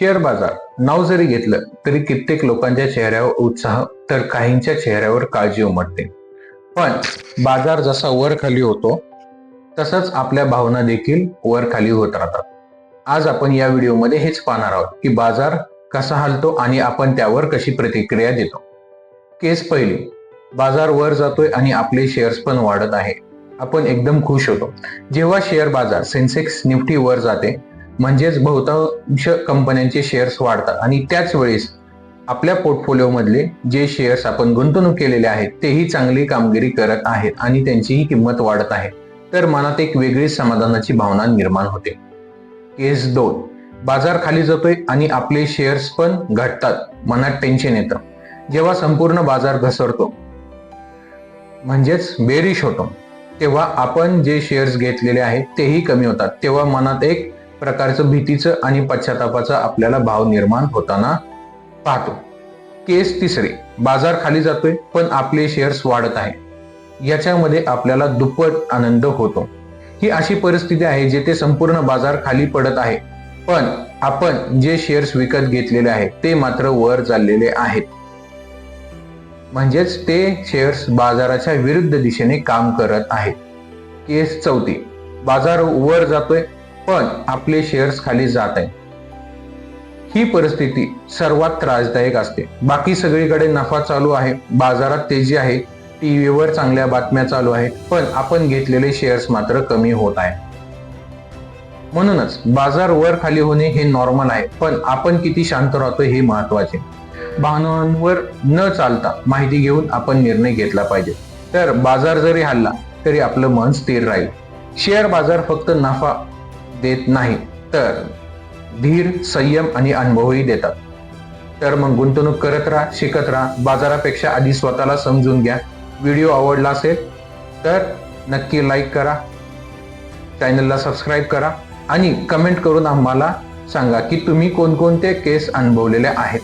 Share बाजार. नाव जरी घेतलं तरी कित्येक लोकांच्या चेहऱ्यावर उत्साह तर काहींच्या चेहऱ्यावर काळजी उमटते. पण बाजार जसा वर खाली होतो तसंच आपल्या भावना देखील वर खाली होत राहतात. आज आपण या व्हिडिओमध्ये हेच पाहणार आहोत की बाजार कसा हलतो आणि आपण त्यावर कशी प्रतिक्रिया देतो. केस पहिली बाजार वर जातोय आणि आपले शेअर्स पण वाढत आहे. आपण एकदम खुश होतो. जेव्हा शेअर बाजार सेन्सेक्स निफ्टी वर जाते म्हणजेच बहुतांश कंपन्यांचे शेअर्स वाढतात. आणि त्याच वेळेस आपल्या पोर्टफोलिओमधले जे शेअर्स आपण गुंतवणूक केलेले आहेत तेही चांगली कामगिरी करत आहेत आणि त्यांचीही किंमत वाढत आहे. तर मनात एक वेगळीच समाधानाची भावना निर्माण होते. केस दोन. बाजार खाली जातोय आणि आपले शेअर्स पण घटतात. मनात टेन्शन येतं. जेव्हा संपूर्ण बाजार घसरतो म्हणजेच बेरिश होतो तेव्हा आपण जे शेअर्स घेतलेले आहेत तेही कमी होतात. तेव्हा मनात एक प्रकारचं भीतीचं आणि पश्चातापाचा आपल्याला भाव निर्माण होताना पाहतो. केस तिसरे बाजार खाली जातोय पण आपले शेअर्स वाढत आहे. याच्यामध्ये आपल्याला दुप्पट आनंद होतो. ही अशी परिस्थिती आहे जेथे संपूर्ण बाजार खाली पडत आहे. पण आपण जे शेअर्स विकत घेतलेले आहेत ते मात्र वर चाललेले आहेत. म्हणजेच ते शेअर्स बाजाराच्या विरुद्ध दिशेने काम करत आहेत. केस चौथी बाजार वर जातोय पण आपले शेअर्स खाली जात आहे ही परिस्थिती सर्वात त्रासदायक असते. बाकी सगळीकडे नफा चालू आहे. बाजारात तेजी आहे. टीव्हीवर चांगल्या बातम्या चालू आहेत. पण आपण घेतलेले शेअर्स मात्र कमी होत आहे म्हणूनच बाजार वर खाली होणे हे नॉर्मल आहे. पण आपण किती शांत राहतो हे महत्त्वाचे. भावनांवर न चालता माहिती घेऊन आपण निर्णय घेतला पाहिजे. तर बाजार जरी हल्ला तरी आपलं मन स्थिर राहील. शेअर बाजार फक्त नफा देत नाही तर धीर संयम आणि अनुभवही देतात. तर मग गुंतवणूक करत राहा शिकत राहा बाजारापेक्षा आधी स्वतःला समजून घ्या. व्हिडिओ आवडला असेल तर नक्की लाईक करा. चॅनलला सबस्क्राईब करा आणि कमेंट करून आम्हाला सांगा की तुम्ही कोणकोणते केस अनुभवलेले आहेत.